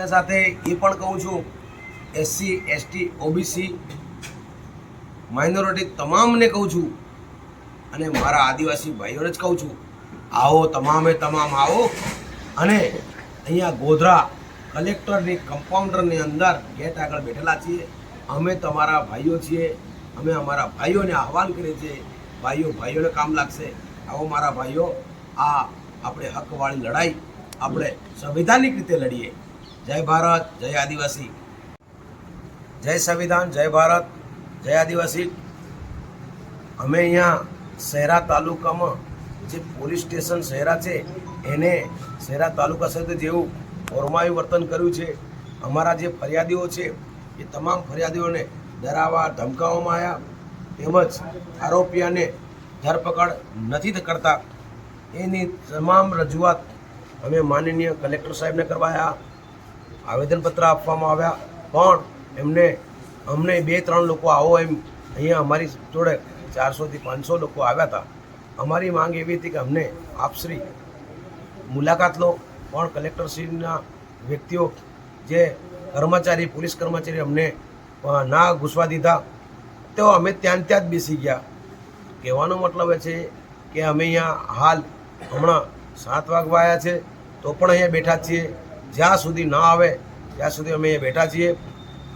સાથે સાથે એ પણ કહું છું એસસી એસટી ઓબીસી માઇનોરિટી તમામને કહું છું અને મારા આદિવાસી ભાઈઓને જ કહું છું, આવો તમામે તમામ આવો અને અહીંયા ગોધરા કલેક્ટરની કમ્પાઉન્ડરની અંદર ગેટ આગળ બેઠેલા છીએ. અમે તમારા ભાઈઓ છીએ, અમે અમારા ભાઈઓને આહવાન કરીએ છીએ, ભાઈઓ ભાઈઓને કામ લાગશે. આવો મારા ભાઈઓ, આ આપણે હકવાળી લડાઈ આપણે સંવિધાનિક રીતે લડીએ. જય ભારત, જય આદિવાસી. જય સંવિધાન, જય ભારત, જય આદિવાસી. અમે અહીંયા શહેરા તાલુકામાં જે પોલીસ સ્ટેશન શહેરા છે, એને શહેરા તાલુકા સાથે જેવું ફોરમાયું વર્તન કર્યું છે. અમારા જે ફરિયાદીઓ છે, એ તમામ ફરિયાદીઓને ડરાવવા, ધમકાવવામાં આવ્યા. તેમજ આરોપીઓને ધરપકડ નથી કરતા. એની તમામ રજૂઆત અમે માનનીય કલેક્ટર સાહેબને કરવાયા. આવેદનપત્ર આપવામાં આવ્યા. પણ એમને, અમને બે ત્રણ લોકો આવો એમ, અહીંયા અમારી જોડે ચારસોથી પાંચસો લોકો આવ્યા હતા. અમારી માંગ એવી હતી કે અમને આપશ્રી મુલાકાત લો. પણ કલેક્ટરશ્રીના વ્યક્તિઓ, જે કર્મચારી, પોલીસ કર્મચારી અમને ના ઘૂસવા દીધા, તો અમે ત્યાં ત્યાં જ બેસી ગયા. કહેવાનો મતલબ એ છે કે અમે અહીંયા હાલ હમણાં સાત વાગવા આવ્યા છે, તો પણ અહીંયા બેઠા છીએ. જ્યાં સુધી ન આવે, ત્યાં સુધી અમે બેઠા છીએ.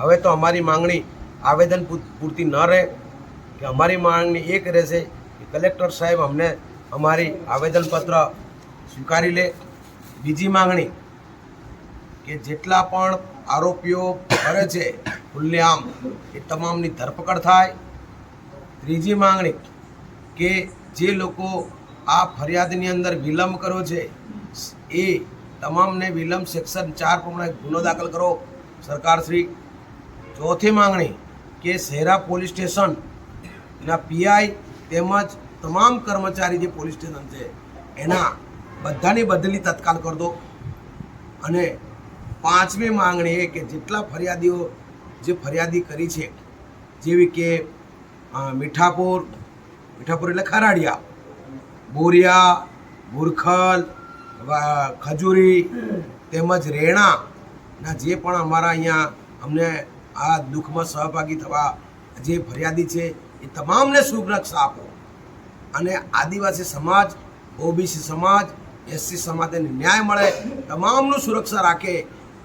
હવે તો અમારી માંગણી આવેદન પૂરતી ન રહે, કે અમારી માંગણી એક રહેશે કે કલેક્ટર સાહેબ અમને અમારી આવેદનપત્ર સ્વીકારી લે. બીજી માંગણી કે જેટલા પણ આરોપીઓ કરે છે ખુલ્લેઆમ એ તમામની ધરપકડ થાય. ત્રીજી માંગણી કે જે લોકો આ ફરિયાદની અંદર વિલંબ કર્યો છે, એ તમામને વિલંબ સેક્શન ચાર પ્રમાણે ગુનો દાખલ કરો. સરકારશ્રી ચોથી માંગણી કે શહેરા પોલીસ સ્ટેશનના પીઆઈ તેમજ તમામ કર્મચારી જે પોલીસ સ્ટેશન છે, એના બધાની બદલી તત્કાલ કરી અને પાંચમી માંગણી એ કે જેટલા ફરિયાદીઓ જે ફરિયાદી કરી છે, જેવી કે મીઠાપુર મીઠાપુર એટલે ખરાડિયા, બોરિયા, ભુરખલ ખજૂરી તેમજ રેણાના જે પણ અમારા અહીંયા અમને આ દુઃખમાં સહભાગી થવા જે ફરિયાદી છે, એ તમામને સુરક્ષા આપો. અને આદિવાસી સમાજ, ઓબીસી સમાજ, એસસી સમાજને ન્યાય મળે, તમામનું સુરક્ષા રાખે,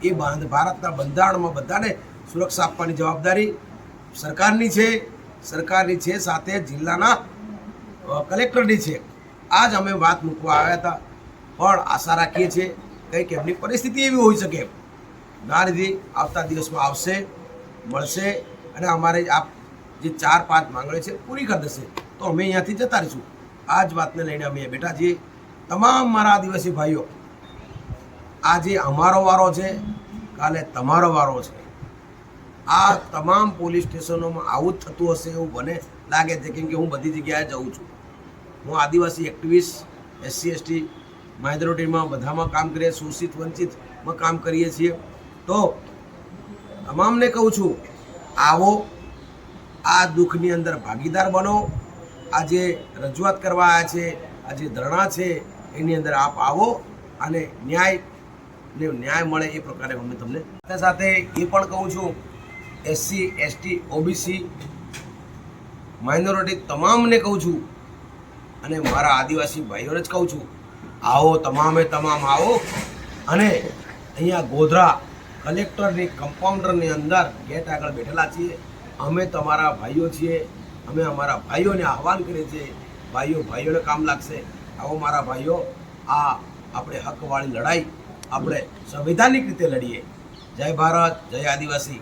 એ ભારતના બંધારણમાં બધાને સુરક્ષા આપવાની જવાબદારી સરકારની છે. સરકારની છે સાથે જિલ્લાના કલેક્ટરની છે. આજ અમે વાત મૂકવા આવ્યા હતા. પણ આશા રાખીએ છીએ કંઈક એમની પરિસ્થિતિ એવી હોઈ શકે. ના લીધે આવતા દિવસમાં આવશે, મળશે અને અમારે આ જે ચાર પાંચ માંગણી છે પૂરી કરી દેશે. તો અમે અહીંયાથી જતા રહીશું. આ જ વાતને લઈને અમે બેઠા છીએ. તમામ મારા આદિવાસી ભાઈઓ આજે અમારો વારો છે, કાલે તમારો વારો છે. આ તમામ પોલીસ સ્ટેશનોમાં આવું જ થતું હશે એવું મને લાગે છે, કેમ કે હું બધી જગ્યાએ જાઉં છું. હું આદિવાસી એક્ટિવિસ્ટ એસસી, એસટી માઇનોરિટીમાં બધામાં કામ કરીએ, શોષિત વંચિતમાં કામ કરીએ છીએ. તો તમામને કહું છું, આવો, આ દુઃખની અંદર ભાગીદાર બનો. આ જે રજૂઆત કરવા આવ્યા છે, આ જે ધરણા છે, એની અંદર આપ આવો અને ન્યાય, ને ન્યાય મળે એ પ્રકારે અમે તમને સાથે સાથે એ પણ કહું છું, એસસી, એસટી, ઓબીસી, માઇનોરિટી તમામને કહું છું અને મારા આદિવાસી ભાઈઓને જ કહું છું આવો, તમામે તમામ આવો. અને અહીંયા ગોધરા કલેક્ટરની કમ્પાઉન્ડરની અંદર ગેટ આગળ બેઠેલા છીએ. અમે તમારા ભાઈઓ છીએ. અમે અમારા ભાઈઓને આહવાન કરીએ છીએ. ભાઈઓ ભાઈઓને કામ લાગશે. આવો મારા ભાઈઓ, આ આપણે હકવાળી લડાઈ, આપણે સંવિધાનિક રીતે લડીએ. જય ભારત, જય આદિવાસી.